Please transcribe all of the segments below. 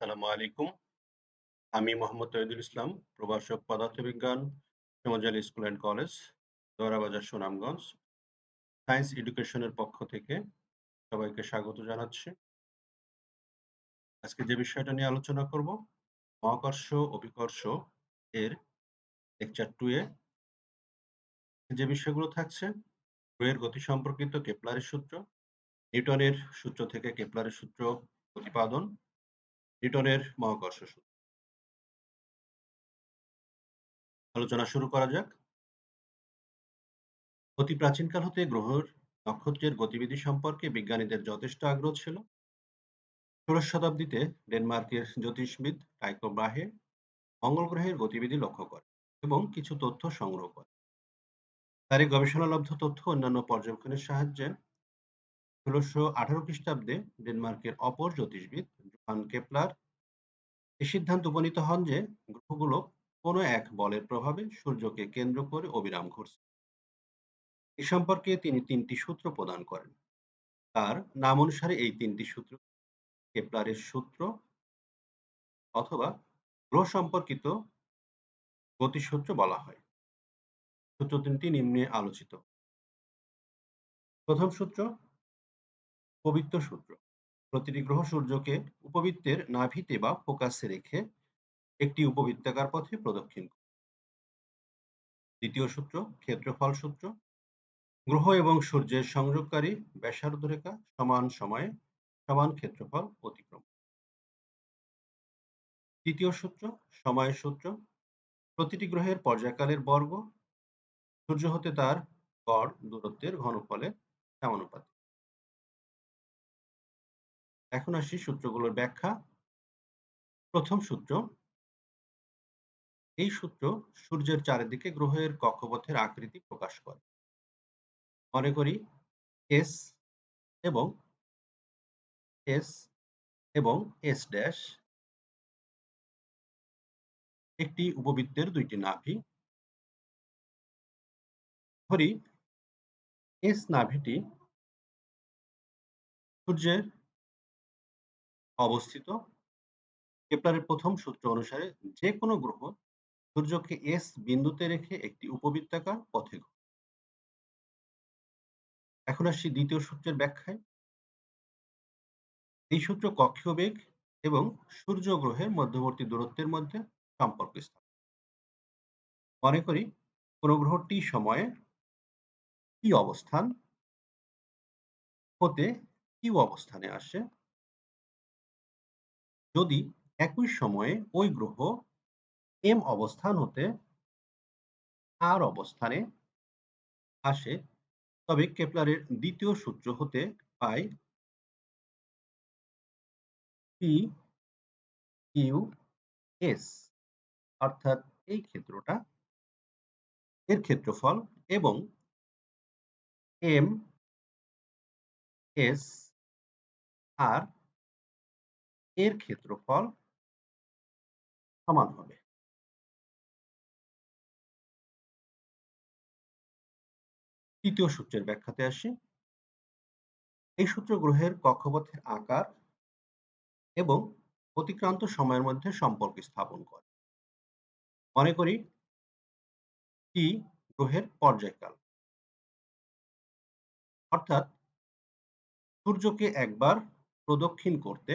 আসসালামু আলাইকুম। আমি মোহাম্মদ তৈয়দুল ইসলাম, প্রভাষক পদার্থবিজ্ঞান, Samajali school and college, Dowarabazar Sunamganj. Science এডুকেশনের পক্ষ থেকে সবাইকে স্বাগত জানাচ্ছি। আজকে যে বিষয়টা নিয়ে আলোচনা করব, মহাকর্ষ অভিকর্ষ এর লেকচার 2 এ যে বিষয়গুলো থাকছে, গ্রহের গতি সম্পর্কিত কেপলারের সূত্র, নিউটনের সূত্র থেকে কেপলারের সূত্র প্রতিপাদন, নিউটনের মহাকর্ষ সূত্র। আলোচনা শুরু করা যাক। অতি প্রাচীনকাল হতে গ্রহের নক্ষত্রের গতিবিধি সম্পর্কে বিজ্ঞানীদের যথেষ্ট আগ্রহ ছিল। ষোড়শ শতাব্দীতে ডেনমার্কের জ্যোতিষবিদ টাইকো ব্রাহে মঙ্গল গ্রহের গতিবিধি লক্ষ্য করে এবং কিছু তথ্য সংগ্রহ করে। তার এই গবেষণালব্ধ তথ্য অন্যান্য পর্যবেক্ষণের সাহায্যে ষোলশো আঠারো খ্রিস্টাব্দে ডেনমার্কের অপর জ্যোতিষবিদ জোহান কেপলার এই সিদ্ধান্ত উপনীত হন যে গ্রহগুলো কোনো এক বলের প্রভাবে সূর্যকে কেন্দ্র করে অবিরাম ঘুরছে। এ সম্পর্কে তিনি তিনটি সূত্র প্রদান করেন। তার নাম অনুসারে এই তিনটি সূত্র কেপলারের সূত্র অথবা গ্রহ সম্পর্কিত গতিসূত্র বলা হয়। সূত্র তিনটি নিম্নে আলোচিত। প্রথম সূত্র পবিত্র সূত্র প্রতিটি গ্রহ সূর্যকে উপবৃত্তের নাভিতে বা ফোকাসে রেখে একটি উপবৃত্তাকার পথে প্রদক্ষিণ করে। দ্বিতীয় সূত্র, ক্ষেত্রফল সূত্র। গ্রহ এবং সূর্যের সংযোগকারী ব্যাসার্ধ রেখা সমান সময়ে সমান ক্ষেত্রফল অতিক্রম তৃতীয় সূত্র সময়ের সূত্র। প্রতিটি গ্রহের পর্যায়কালের বর্গ। সূর্য হতে তার গড় দূরত্বের ঘনফলের সমানুপাতিক। এখন আসি সূত্রগুলোর ব্যাখ্যা। প্রথম সূত্র, এই সূত্র সূর্যের চারিদিকে গ্রহের কক্ষপথের আকৃতি প্রকাশ করে। মনে করি এস এবং এস এবং এস ড্যাশ একটি উপবৃত্তের দুইটি নাভি। ধরি এস নাভিটি সূর্যের অবস্থিত। কেপলারের প্রথম সূত্র অনুসারে যে কোনো গ্রহ সূর্যকে এস বিন্দুতে রেখে একটি উপবৃত্তাকার পথে এখন আসছি দ্বিতীয় সূত্রের ব্যাখ্যায়। এই সূত্র কক্ষীয় বেগ এবং সূর্য গ্রহের মধ্যবর্তী দূরত্বের মধ্যে সম্পর্ক স্থাপন মনে করি কোন গ্রহ টি সময়ে কি অবস্থান হতে কিউ অবস্থানে আসে। যদি একই সময়ে ওই গ্রহ এম অবস্থান হতে আর অবস্থানে আসে, তবে কেপলারের দ্বিতীয় সূত্র হতে পাই পি কিউ এস অর্থাৎ এই ক্ষেত্রটা, এর ক্ষেত্রফল এবং এম এস আর এর ক্ষেত্রফল সমান হবে। তৃতীয় সূত্রের ব্যাখ্যাতে আসি। এই সূত্র গ্রহের কক্ষপথের আকার এবং অতিক্রান্ত সময়ের মধ্যে সম্পর্ক স্থাপন করে। মনে করি টি গ্রহের পর্যায়কাল। অর্থাৎ সূর্যকে একবার প্রদক্ষিণ করতে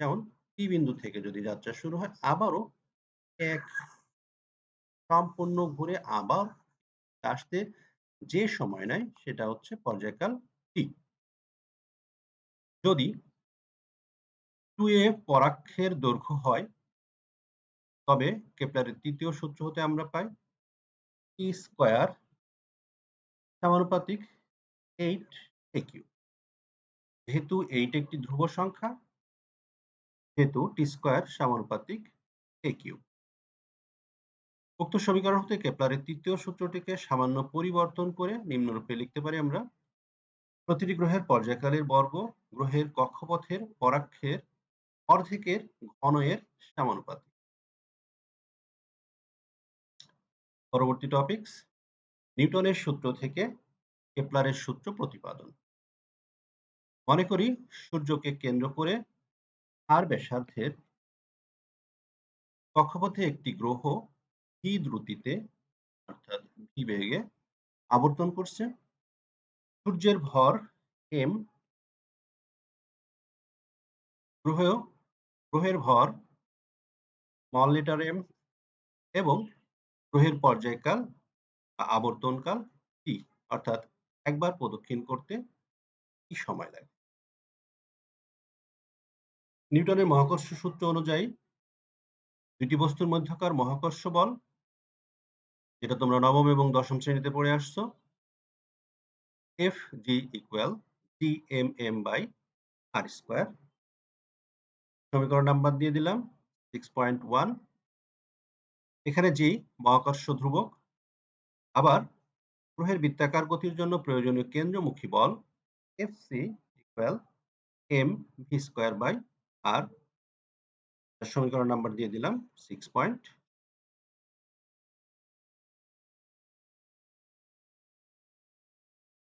যেমন টি বিন্দু থেকে যদি যাত্রা শুরু হয়, আবারও এক সম্পূর্ণ ঘুরে আবার আসতে যে সময় নেয়, সেটা হচ্ছে পর্যায়কাল টি যদি টু এ পরাক্ষের দৈর্ঘ্য হয়, তবে কেপলারের তৃতীয় সূত্র হতে আমরা পাই টি স্কোয়ার সমানুপাতিক এইট এ কিউ যেহেতু এইট একটি ধ্রুব সংখ্যা যেহেতু টি স্কোয়ার সমানুপাতিক এ কিউ উক্ত সমীকরণ হতে কেপলারের তৃতীয় সূত্রটিকে সামান্য পরিবর্তন করে নিম্নরূপে লিখতে পারি আমরা। প্রতিটি গ্রহের পর্যায়কালের বর্গ, গ্রহের কক্ষপথের পরাক্ষের অর্ধেকের ঘনয়ের সমানুপাতিক। পরবর্তী টপিকস নিউটনের সূত্র থেকে কেপলারের সূত্র প্রতিপাদন। মনে করি সূর্যকে কেন্দ্র করে আর ব্যাসার্ধের কক্ষপথে একটি গ্রহ ভি দ্রুতিতে, অর্থাৎ ভি বেগে, আবর্তন করছে। সূর্যের ভর এম গ্রহ গ্রহের ভর স্মল লেটার এম এবং গ্রহের পর্যায়কাল আবর্তনকাল টি, অর্থাৎ একবার প্রদক্ষিণ করতে কি সময় লাগে? নিউটনের মহাকর্ষ সূত্র অনুযায়ী দুটি বস্তুর মধ্যকার মহাকর্ষ বল, যেটা তোমরা নবম এবং দশম শ্রেণীতে পড়ে আসছো F G equal G M M by R square সমীকরণ নাম্বার দিয়ে দিলাম সিক্স পয়েন্ট ওয়ান এখানে জি মহাকর্ষ ধ্রুবক, আবার গ্রহের বৃত্তাকার গতির জন্য প্রয়োজনীয় কেন্দ্রমুখী বল F C equal M V square by R সমীকরণ নাম্বার দিয়ে দিলাম সিক্স পয়েন্ট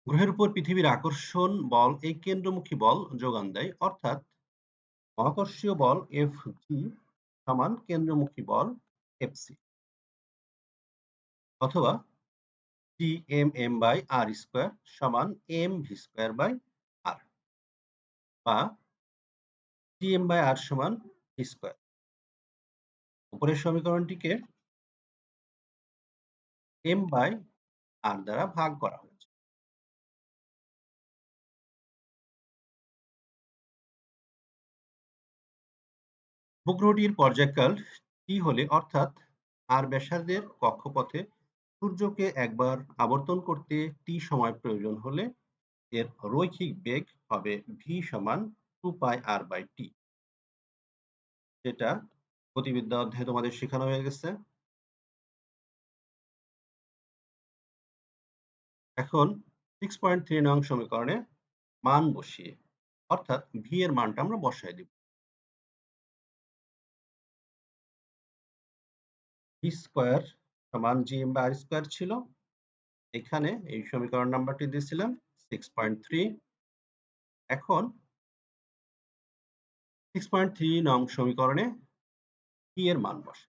গ্রহের উপর পৃথিবীর আকর্ষণ বল এই কেন্দ্রমুখী বল যোগান দেয়, অর্থাৎ মহাকর্ষীয় বল এফ জি সমান কেন্দ্রমুখী বল এফ সি অথবা T M M by R square সমান M V square by R বা জি এম বাই আর সমান স্কোয়ার উপরের সমীকরণটিকে এম বাই আর দ্বারা ভাগ করা হয়েছে। উপগ্রহটির পর্যায়কাল টি হলে অর্থাৎ আর ব্যাসার্ধের কক্ষপথে সূর্যকে একবার আবর্তন করতে টি সময় প্রয়োজন হলে এর রৈখিক বেগ হবে ভি সমান টু পাই আর বাই টি যেটা গতিবিদ্যা অধ্যায়ে তোমাদের শেখানো হয়ে গেছে। এখন সিক্স পয়েন্ট থ্রি নং সমীকরণে মান বসিয়ে, অর্থাৎ ভি এর মানটা আমরা বসাই দিব। ভি স্কোয়ার সমান জি এম আর স্কোয়ার ছিল। এখানে এই সমীকরণ নাম্বারটি দিয়েছিলাম সিক্স পয়েন্ট থ্রি এখন সিক্স পয়েন্ট থ্রি নং সমীকরণে কি এর মান বসে?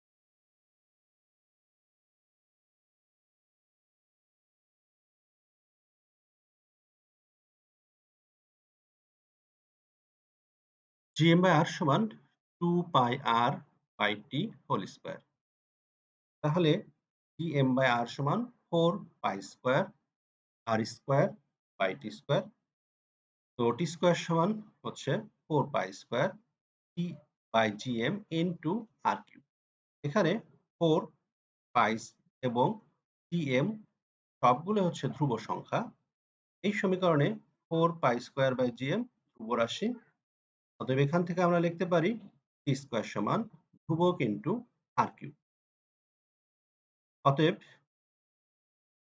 জি এম বাই আর সমান two pi R by T whole square তাহলে জি এম বাই আর সমান four pi square R square by T square তো টি স্কোয়ার সমান হচ্ছে four pi square T by G M into R cube এখানে four pi এবং T M সবগুলো হচ্ছে ধ্রুব সংখ্যা। এই সমীকরণে four pi square by G M ধ্রুব রাশি। অতএব এখান থেকে আমরা লিখতে পারি টি স্কোয়ার সমান ধ্রুবক ইন্টু আর কিউ অতএব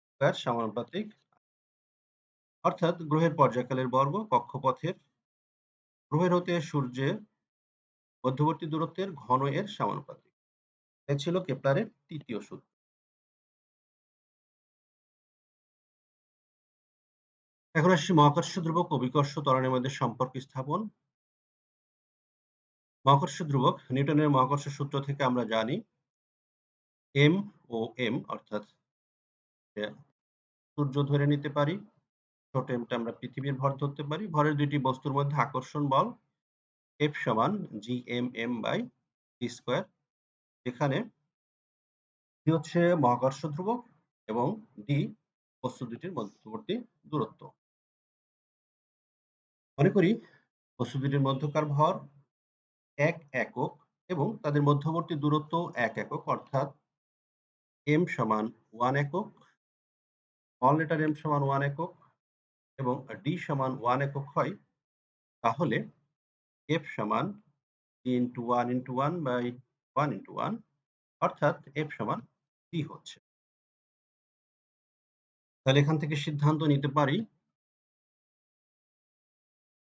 স্কোয়ার সমানুপাতিক। অর্থাৎ গ্রহের পর্যায়কালের বর্গ কক্ষপথের। গ্রহের হতে সূর্যের মধ্যবর্তী দূরত্বের ঘন এর সমানুপাতিক। এ ছিল কেপলারের তৃতীয় সূত্র। এখন আসছি মহাকর্ষ ধ্রুবক ও বিকর্ষ ত্বরণের মধ্যে সম্পর্ক স্থাপন। মহাকর্ষ ধ্রুবক, নিউটনের মহাকর্ষ সূত্র থেকে আমরা জানি এম ও এম অর্থাৎ সূর্য ধরে নিতে পারি। ছোট এমটা আমরা পৃথিবীর ভর ধরতে পারি। ভরের দুইটি বস্তুর মধ্যে আকর্ষণ বল এফ সমান G M M by T square এখানে ডি হচ্ছে মহাকর্ষ ধ্রুবক এবং ডি বস্তু দুটির মধ্যবর্তী দূরত্ব। মনে করি বস্তু দুটির মধ্যকার ভর এক একক এবং তাদের মধ্যবর্তী দূরত্ব এক একক, অর্থাৎ এম সমান ওয়ান একক অল লেটার এম সমান ওয়ান একক এবং ডি সমান ওয়ান একক হয়, তাহলে এফ সমান into one into one by one into one অর্থাৎ এফ সমান ডি হচ্ছে। তাহলে এখান থেকে সিদ্ধান্ত নিতে পারি।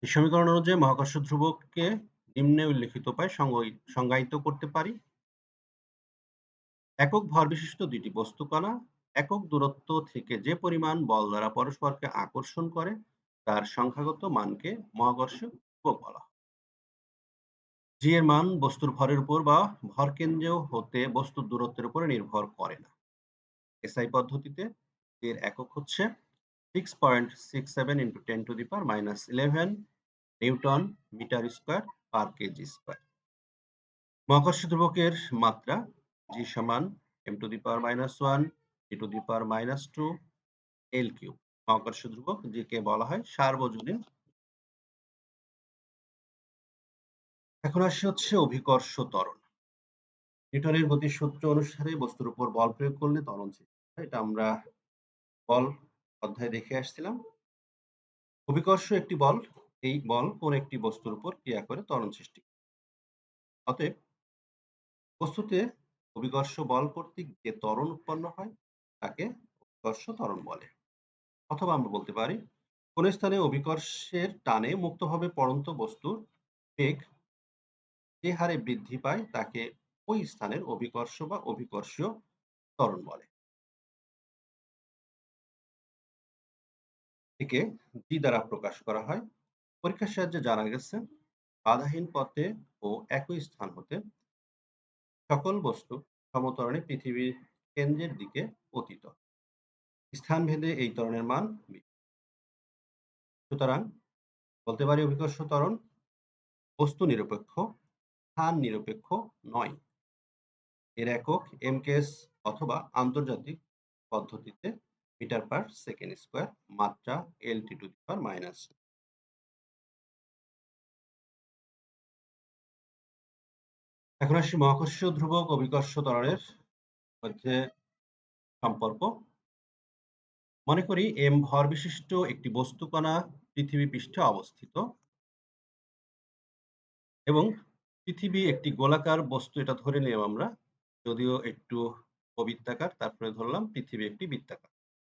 এই সমীকরণ অনুযায়ী মহাকর্ষ ধ্রুবককে নিম্নে উল্লেখিত উপায় সংজ্ঞায়িত করতে পারি। একক ভর বিশিষ্ট দুইটি বস্তুকণা একক দূরত্ব থেকে যে পরিমাণ বল দ্বারা পরস্পরকে আকর্ষণ করে, তার সংখ্যাগত মানকে মহাকর্ষ ধ্রুবক বলা জি এর মান বস্তুর ভরের উপর বা ভর ভরকেন্দ্র হতে বস্তুর দূরত্বের উপরে নির্ভর করে না। এসআই পদ্ধতিতে এর একক হচ্ছে six point six seven into ten to the power minus eleven newton metre square per KG square মহাকর্ষ ধ্রুবকের মাত্রা জি সমান M to the power minus one E to the power minus two L cube মহাকর্ষ ধ্রুবক যেকে বলা হয় সার্বজনীন এখন আসি হচ্ছে অভিকর্ষ ত্বরণ। নিউটনের গতির সূত্র অনুসারে বস্তুর উপর বল প্রয়োগ করলে ত্বরণ সৃষ্টি এটা আমরা বল অধ্যায় দেখে আসছিলাম। অভিকর্ষ একটি বল, এই বল কোন একটি বস্তুর উপর ক্রিয়া করে ত্বরণ সৃষ্টি। অতএব বস্তুতে অভিকর্ষ বল কর্তৃক যে ত্বরণ উৎপন্ন হয়, তাকে অভিকর্ষ ত্বরণ বলে। অথবা আমরা বলতে পারি, কোন স্থানে অভিকর্ষের টানে মুক্তভাবে পড়ন্ত বস্তুর বেগ যে হারে বৃদ্ধি পায় তাকে ওই স্থানের অভিকর্ষ বা অভিকর্ষীয় ত্বরণ বলে। একে জি দ্বারা প্রকাশ করা হয়। পরীক্ষার সাহায্যে জানা গেছে, বাধাহীন পথে ও একই স্থান হতে সকল বস্তু সমতরণে পৃথিবীর কেন্দ্রের দিকে পতিত স্থান ভেদে এই ত্বরণের মান সুতরাং বলতে পারি অভিকর্ষ ত্বরণ, বস্তু নিরপেক্ষ স্থান নিরপেক্ষ নয়। এর একক এমকেএস অথবা আন্তর্জাতিক পদ্ধতিতে মিটার পার সেকেন্ড স্কোয়ার মাত্রা এল টি টু পাওয়ার মাইনাস। এখন আসি মহাকর্ষ ধ্রুবক অভিকর্ষ ত্বরণের মধ্যে সম্পর্ক। মনে করি এম ভর বিশিষ্ট একটি বস্তুকণা পৃথিবী পৃষ্ঠে অবস্থিত এবং পৃথিবী একটি গোলাকার বস্তু, এটা ধরে নিলাম আমরা। যদিও একটু অবৃত্তাকার, তারপরে ধরলাম পৃথিবী একটি বৃত্তাকার,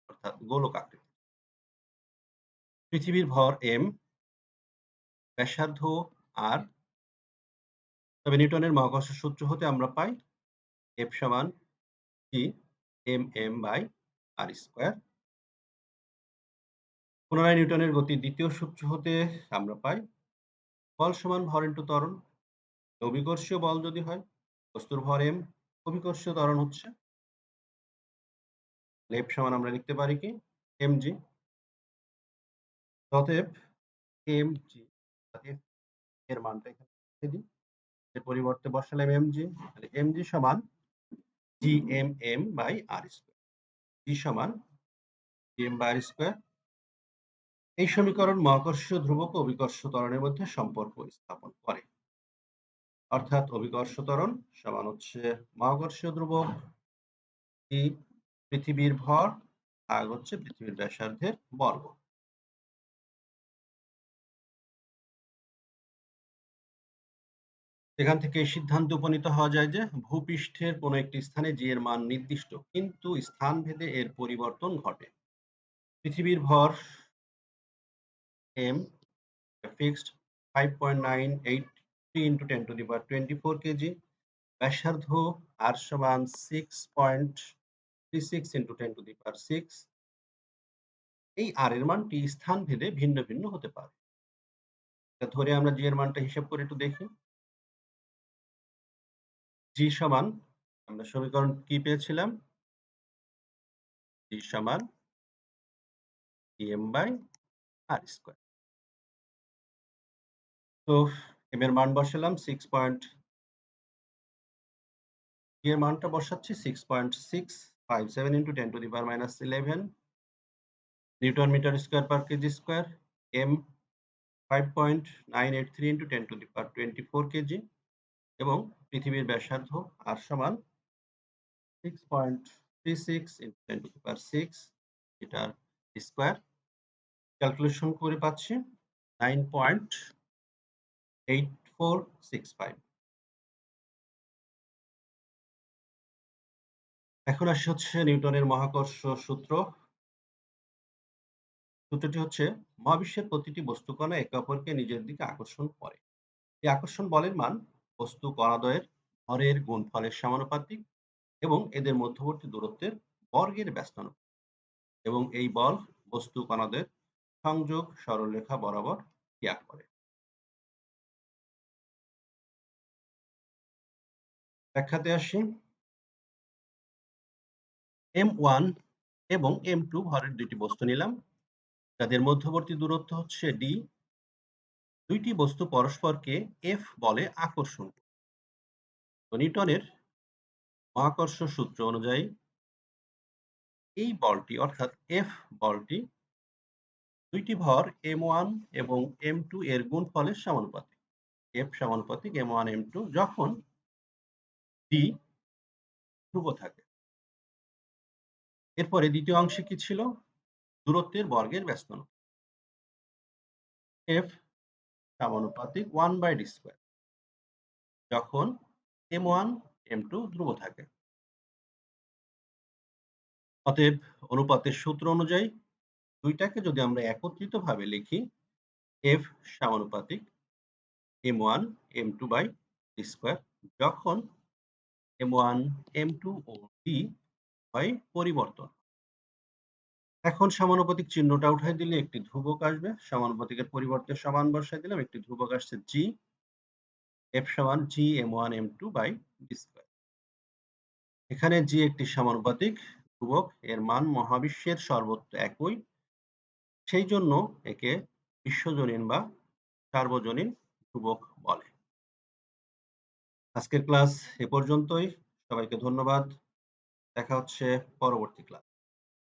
অর্থাৎ গোলক আকৃতি। পৃথিবীর ভর এম ব্যাসার্ধ আর তবে নিউটনের মহাকর্ষ সূত্র হতে আমরা পাই এফ সমান T M M by R square পুনরায় নিউটনের গতির দ্বিতীয় সূত্র হতে আমরা পাই, বল সমান ভর ইন্টু ত্বরণ। অভিকর্ষীয় বল যদি হয়, বস্তুর ভর এম অভিকর্ষীয় ত্বরণ হচ্ছে। লেফট সমান আমরা লিখতে পারি কি? এম জি অতএব এম জি এর মানটা এখানে দিই। এর পরিবর্তে বসালাম এম জি তাহলে এম জি সমান G M M by R square G সমান G M by R square এই সমীকরণ মহাকর্ষীয় ধ্রুবক ও অভিকর্ষ ত্বরণের মধ্যে সম্পর্ক স্থাপন করে। অর্থাৎ অভিকর্ষ ত্বরণ সমান হচ্ছে মহাকর্ষীয় ধ্রুবক ই পৃথিবীর ভর ভাগ হচ্ছে পৃথিবীর ব্যাসার্ধের বর্গ। এখান থেকে সিদ্ধান্তে উপনীত হওয়া যায় যে ভূপৃষ্ঠের কোনো একটি স্থানে জি এর মান নির্দিষ্ট, কিন্তু স্থান ভেদে এর পরিবর্তন ঘটে। পৃথিবীর ভর M fixed five point nine eight into ten to the power twenty four KG ব্যাসার্ধ আর সমান six point three six into ten to the power six এই আর এর মানটি স্থান ভেদে ভিন্ন ভিন্ন হতে পারে। ধরে আমরা জি এর মানটা হিসাব করে একটু দেখি। জি সমান, আমরা সমীকরণ কি পেয়েছিলাম? জি সমান এম বাই আর স্কোয়ার তো এম এর মান বসালাম সিক্স পয়েন্ট এর মানটা বসাচ্ছি six point six five seven into ten to the power minus eleven newton metre square per KG square M five point nine eight three into ten to the power twenty four KG এবং পৃথিবীর ব্যাসার্ধ R সমান six point three six into ten to the power six এটার square calculation করে পাচ্ছি nine point এখন হচ্ছে নিউটনের মহাকর্ষ সূত্র। সূত্রটি হচ্ছে, মহাবিশ্বের প্রতিটি একে অপরকে নিজের দিকে আকর্ষণ করে। এই আকর্ষণ বলের মান বস্তু কণাদ্বয়ের ভরের গুণফলের সমানুপাতিক এবং এদের মধ্যবর্তী দূরত্বের বর্গের ব্যস্তানুপাতিক। এবং এই বল বস্তু কণাদের সংযোগ সরলরেখা বরাবর ক্রিয়া করে। ব্যাখ্যাতে আসি। M1 এবং এম টু ভরের দুইটি বস্তু নিলাম। যাদের মধ্যবর্তী দূরত্ব হচ্ছে ডি দুইটি বস্তু পরস্পরকে এফ বলে আকর্ষণ নিউটনের মহাকর্ষ সূত্র অনুযায়ী এই বলটি, অর্থাৎ এফ বলটি, দুইটি ভর এম ওয়ান এবং এম টু এর গুণ গুণফলের সমানুপাতিক। F সমানুপাতিক M1 M2 যখন d ধ্রুব থাকে। এরপরে দ্বিতীয় অংশে কি ছিল? দূরত্বের বর্গের ব্যস্তানুপাত। F সমানুপাতিক 1/d2 যখন M1 M2 ধ্রুব থাকে। অতএব অনুপাতের সূত্র অনুযায়ী দুইটাকে যদি আমরা একত্রিতভাবে লিখি, F সমানুপাতিক M1 M2/d2 যখন M1 M2 ও d হয় পরিবর্তন। এখন সমানুপাতিক চিহ্নটা উঠাই দিলে একটি ধ্রুবক আসবে। সমানুপাতিকের পরিবর্তে সমান বসায় দিলাম। একটি ধ্রুবক আসছে g, F সমান g M1 M2/d2 এখানে g একটি সমানুপাতিক ধ্রুবক, এর মান মহাবিশ্বের সর্বত্র একই। সেই জন্য একে বিশ্বজনীন বা সার্বজনীন ধ্রুবক বলে। আজকের ক্লাস এ পর্যন্তই। সবাইকে ধন্যবাদ। দেখা হচ্ছে পরবর্তী ক্লাস